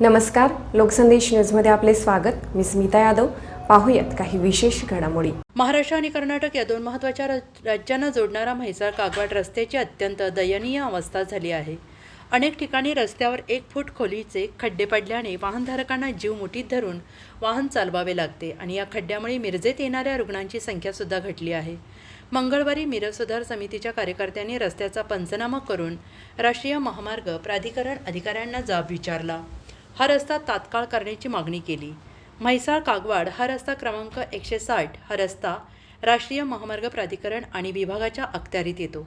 नमस्कार लोकसंदेश न्यूजमध्ये आपले स्वागत. मी स्मिता यादव. पाहूयात काही विशेष घडामोडी. महाराष्ट्र आणि कर्नाटक या दोन महत्त्वाच्या राज- राज्यांना जोडणारा म्हैसाळ कागवाड रस्त्याची अत्यंत दयनीय अवस्था झाली आहे. अनेक ठिकाणी रस्त्यावर एक फूट खोलीचे खड्डे पडल्याने वाहनधारकांना जीव मुठीत धरून वाहन चालवावे लागते आणि या खड्ड्यामुळे मिरजेत येणाऱ्या रुग्णांची संख्यासुद्धा घटली आहे. मंगळवारी मिरज सुधार समितीच्या कार्यकर्त्यांनी रस्त्याचा पंचनामा करून राष्ट्रीय महामार्ग प्राधिकरण अधिकाऱ्यांना जाब विचारला. हा रस्ता तात्काळ करण्याची मागणी केली. म्हैसाळ कागवाड हा रस्ता क्रमांक एकशे साठ हा रस्ता राष्ट्रीय महामार्ग प्राधिकरण आणि विभागाच्या अखत्यारीत येतो.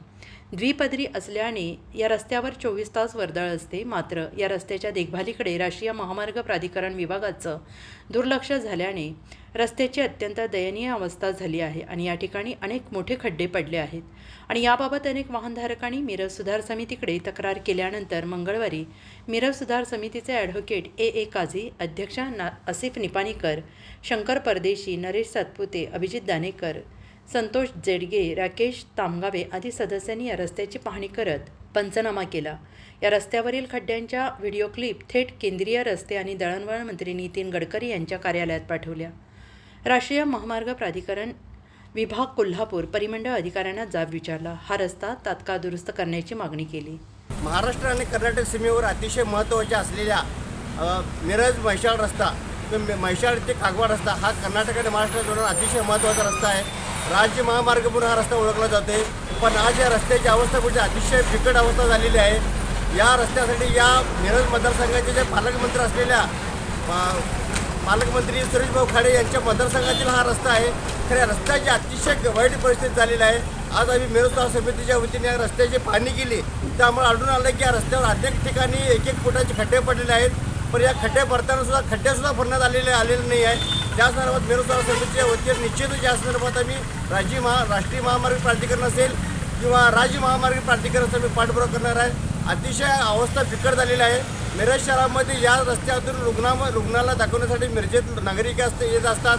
द्विपदरी असल्याने या रस्त्यावर चोवीस तास वर्दळ असते. मात्र या रस्त्याच्या देखभालीकडे राष्ट्रीय महामार्ग प्राधिकरण विभागाचं दुर्लक्ष झाल्याने रस्त्याची अत्यंत दयनीय अवस्था झाली आहे आणि या ठिकाणी अनेक मोठे खड्डे पडले आहेत. आणि याबाबत अनेक वाहनधारकांनी मिरज सुधार समितीकडे तक्रार केल्यानंतर मंगळवारी मिरज सुधार समितीचे ॲडव्होकेट ए. ए. काझी अध्यक्ष ना आसिफ निपाणीकर शंकर परदेशी नरेश सातपुते अभिजित दानेकर संतोष जेडगे राकेश तामगावे आदी सदस्यांनी या रस्त्याची पाहणी करत पंचनामा केला. या रस्त्यावरील खड्ड्यांच्या व्हिडिओ क्लिप थेट केंद्रीय रस्ते आणि दळणवळण मंत्री नितीन गडकरी यांच्या कार्यालयात पाठवल्या. राष्ट्रीय महामार्ग प्राधिकरण विभाग कोल्हापूर परिमंडळ अधिकाऱ्यांना जाब विचारला. हा रस्ता तात्काळ दुरुस्त करण्याची मागणी केली. महाराष्ट्र आणि कर्नाटक सीमेवर अतिशय महत्त्वाच्या असलेल्या मिरज म्हैशाळ रस्ता तो ते कागवाड रस्ता हा कर्नाटक आणि महाराष्ट्र जोडून अतिशय महत्त्वाचा रस्ता आहे. राज्य महामार्ग म्हणून हा रस्ता ओळखला जाते पण आज या रस्त्याची अवस्था म्हणजे अतिशय बिकट अवस्था झालेली आहे. या रस्त्यासाठी या मिरज मतदारसंघाचे जे पालकमंत्री असलेल्या पालकमंत्री सुरेशभाऊ खाडे यांच्या मतदारसंघातील हा रस्ता आहे. खऱ्या रस्त्याची अतिशय वाईट परिस्थिती झालेली आहे. आज आम्ही मिरज समितीच्या वतीने या रस्त्याची पाहणी केली. त्यामुळे आढळून आलं की या रस्त्यावर अनेक ठिकाणी एक एक फुटाचे खड्डे पडलेले आहेत. पण या खड्डे भरताना सुद्धा खड्डेसुद्धा भरण्यात आलेले आलेले नाही आहे त्या संदर्भात मिरज समितीच्या वतीने निश्चितच या संदर्भात आम्ही राज्य महा राष्ट्रीय महामार्ग प्राधिकरण असेल किंवा राज्य महामार्ग प्राधिकरणाचा मी पाठपुरावा करणार आहे. अतिशय अवस्था बिकट झालेली आहे. मिरज शहरामध्ये या रस्त्यातून रुग्णा रुग्णाला दाखवण्यासाठी मिरजेत नागरिक असते येत असतात.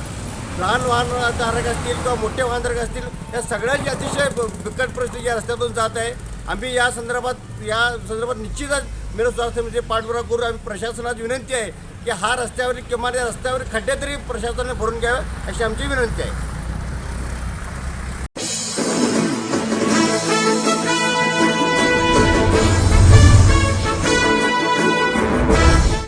लहान वाहनधारक असतील किंवा मोठे वाहनधारक असतील या सगळ्यांची अतिशय ब- बिकट परिस्थिती या रस्त्यातून जात आहे. आम्ही या संदर्भात या संदर्भात निश्चितच मिरज स्वास्थ्य म्हणजे पाठपुरा करू आम्ही प्रशासनात विनंती आहे की हा रस्त्यावरील किंवा या रस्त्यावरील खड्डे तरी प्रशासनाने भरून घ्यावे अशी आमची विनंती आहे.